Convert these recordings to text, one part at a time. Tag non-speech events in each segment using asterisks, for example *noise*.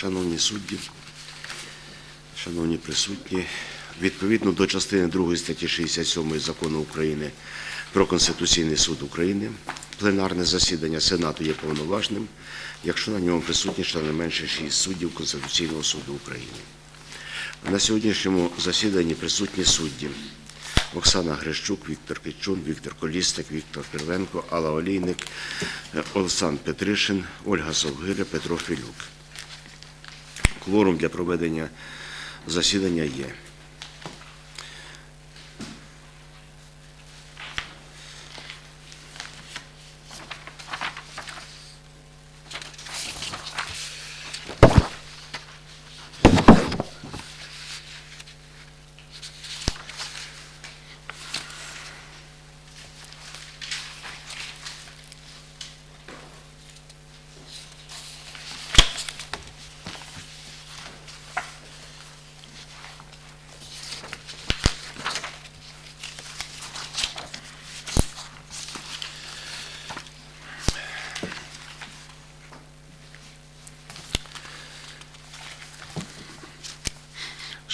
Шановні судді, шановні присутні, відповідно до частини 2 статті 67 Закону України про Конституційний суд України, пленарне засідання Сенату є повноважним, якщо на ньому присутні щонайменше 6 суддів Конституційного суду України. На сьогоднішньому засіданні присутні судді Оксана Грищук, Віктор Кичун, Віктор Колістик, Віктор Кривенко, Алла Олійник, Олександр Петришин, Ольга Совгиря, Петро Філюк. Кворум для проведення засідання є.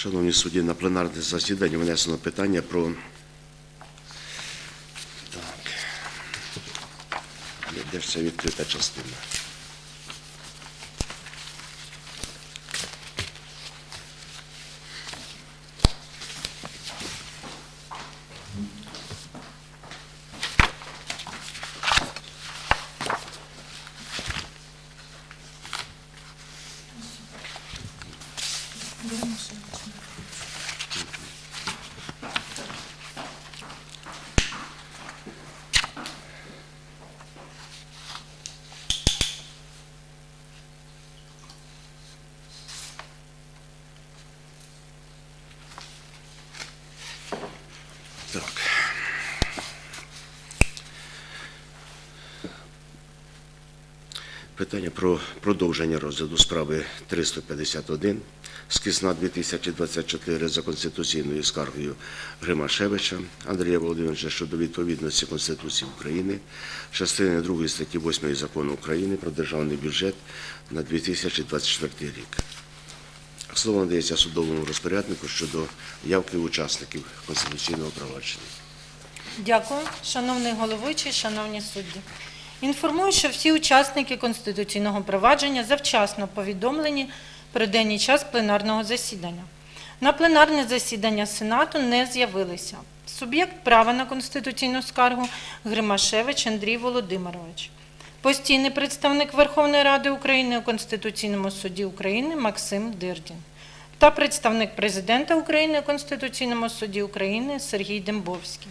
Шановні судді, на пленарне засідання внесено питання про. Так. Де ж це відкрита частина? Так. Питання про продовження розгляду справи 351 з кисна 2024 за конституційною скаргою Гримашевича Андрія Володимировича щодо відповідності Конституції України, частини 2 статті 8 Закону України про державний бюджет на 2024 рік. Слово надається судовому розпоряднику щодо явки учасників конституційного провадження. Дякую, шановний головуючий, шановні судді. Інформую, що всі учасники конституційного провадження завчасно повідомлені про час пленарного засідання. На пленарне засідання Сенату не з'явилися суб'єкт права на конституційну скаргу Гримашевич Андрій Володимирович, постійний представник Верховної Ради України у Конституційному суді України Максим Дирдін та представник президента України у Конституційному суді України Сергій Дембовський.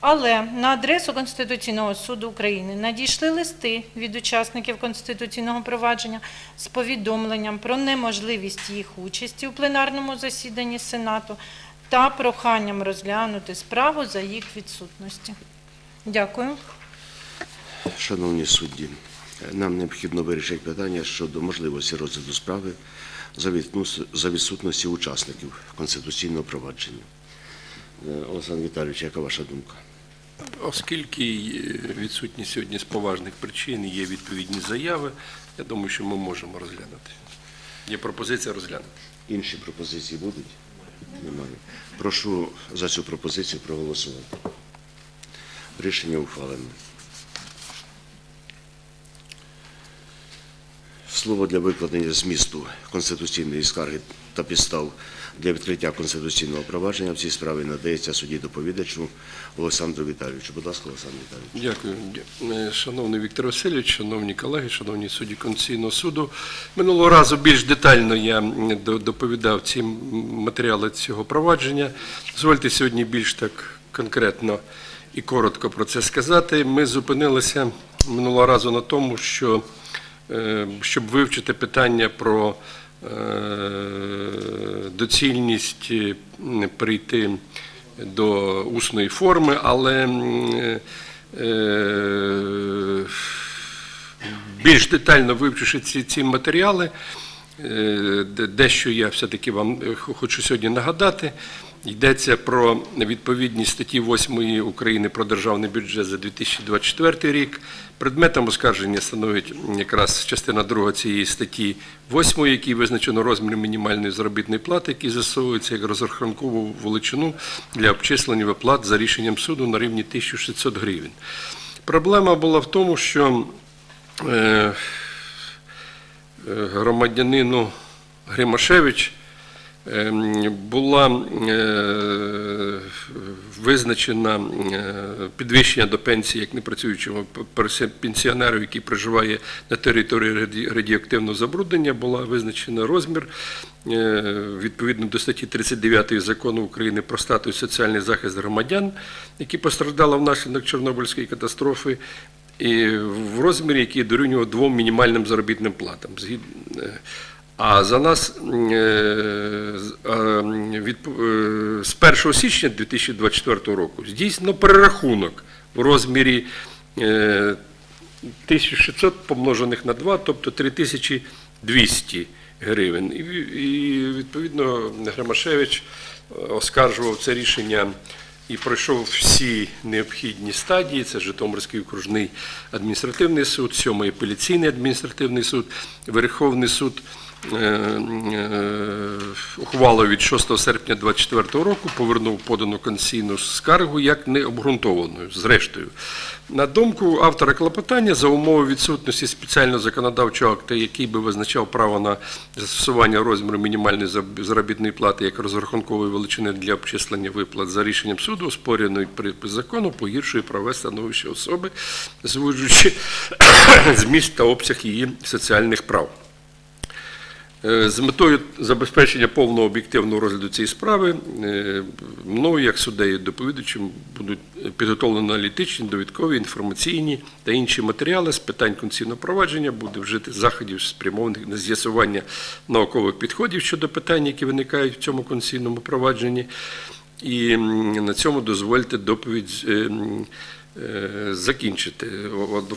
Але на адресу Конституційного суду України надійшли листи від учасників конституційного провадження з повідомленням про неможливість їх участі у пленарному засіданні Сенату та проханням розглянути справу за їх відсутності. Дякую. Шановні судді, нам необхідно вирішити питання щодо можливості розгляду справи за відсутності учасників конституційного провадження. Е, Олександр Віталійович, яка ваша думка? Оскільки е, відсутні сьогодні з поважних причин є відповідні заяви, я думаю, що ми можемо розглянути. Є пропозиція розглянути. Інші пропозиції будуть? Немає. Прошу за цю пропозицію проголосувати. Рішення ухвалено. Слово для викладення змісту конституційної скарги та підстав для відкриття конституційного провадження в цій справі надається судді доповідачу Олександру Віталійовичу. Будь ласка, Олександр Віталійович. Дякую. Е, Шановний Віктор Васильович, шановні колеги, шановні судді Конституційного суду. Минулого разу більш детально я доповідав ці матеріали цього провадження. Дозвольте сьогодні більш так конкретно і коротко про це сказати. Ми зупинилися минулого разу на тому, що щоб вивчити питання про е, доцільність е, прийти до усної форми, але е, е, більш детально вивчивши ці, ці матеріали, е, де- дещо я все-таки вам е, хочу сьогодні нагадати. Йдеться про відповідність статті 8 України про державний бюджет за 2024 рік. Предметом оскарження становить якраз частина 2 цієї статті 8, якій визначено розмір мінімальної заробітної плати, який застосовується як розрахункову величину для обчислення виплат за рішенням суду на рівні 1600 гривень. Проблема була в тому, що е, е, громадянину Гримашевич була е, визначена е, підвищення до пенсії як непрацюючому пенсіонеру, який проживає на території радіоактивного забруднення, була визначена розмір е, відповідно до статті 39 закону України про статус соціальний захист громадян, які постраждали внаслідок Чорнобильської катастрофи і в розмірі, який дорівнював двом мінімальним заробітним платам. Е, А за нас е, відп- е, з 1 січня 2024 року здійснено перерахунок в розмірі е, 1600 помножених на 2, тобто 3200 гривень. І, відповідно Громашевич е, оскаржував це рішення і пройшов всі необхідні стадії. Це Житомирський окружний адміністративний суд, сьомий апеляційний адміністративний суд, Верховний суд. Е, е, Ухвалою від 6 серпня 2024 року повернув подану конституційну скаргу як необґрунтованою. Зрештою, на думку автора клопотання, за умови відсутності спеціального законодавчого акту, який би визначав право на застосування розміру мінімальної заробітної плати як розрахункової величини для обчислення виплат за рішенням суду, оспорюваний припис закону, погіршує праве становище особи, звужуючи *coughs* зміст та обсяг її соціальних прав. Е, З метою забезпечення повного об'єктивного розгляду цієї справи е, мною, як суддею доповідачем, будуть підготовлені аналітичні, довідкові, інформаційні та інші матеріали з питань конституційного провадження, буде вжити заходів, спрямованих на з'ясування наукових підходів щодо питань, які виникають в цьому конституційному провадженні. І на цьому дозвольте доповідь е, закінчити.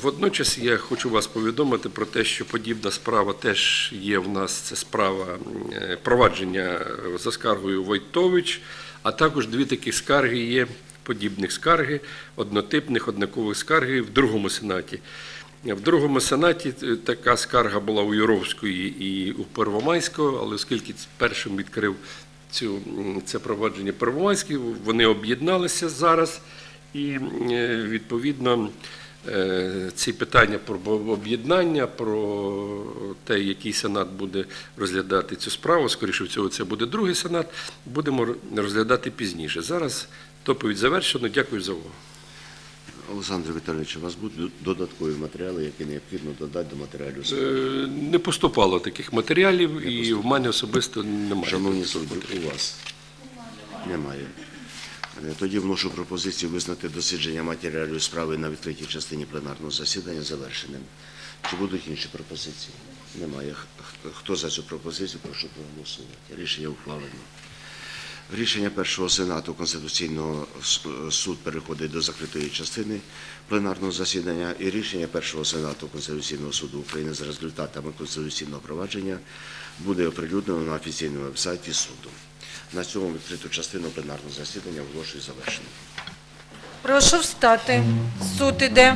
Водночас я хочу вас повідомити про те, що подібна справа теж є в нас. Це справа е, провадження за скаргою Войтович, а також дві такі скарги є. Подібних скарги, однотипних, однакових скарги в другому сенаті. В другому сенаті е, така скарга була у Юровської і у Первомайського, але оскільки першим відкрив цю, це провадження Первомайський, вони об'єдналися зараз і е, відповідно е, ці питання про об'єднання, про те, який сенат буде розглядати цю справу, скоріше всього, це буде другий сенат, будемо розглядати пізніше. Зараз доповідь завершено. Дякую за увагу. Олександр Віталійович, у вас будуть додаткові матеріали, які необхідно додати до матеріалів? Е, Не поступало таких матеріалів, і в мене особисто немає. Шановні судді, у вас немає. Е, Тоді вношу пропозицію визнати дослідження матеріалів справи на відкритій частині пленарного засідання завершеним. Чи будуть інші пропозиції? Немає. Хто за цю пропозицію, прошу проголосувати. Рішення ухвалено. Рішення першого сенату Конституційного суд переходить до закритої частини пленарного засідання, і рішення першого сенату Конституційного суду України за результатами конституційного провадження буде оприлюднено на офіційному вебсайті суду. На цьому відкриту частину пленарного засідання оголошую завершеною. Прошу встати. Суд іде.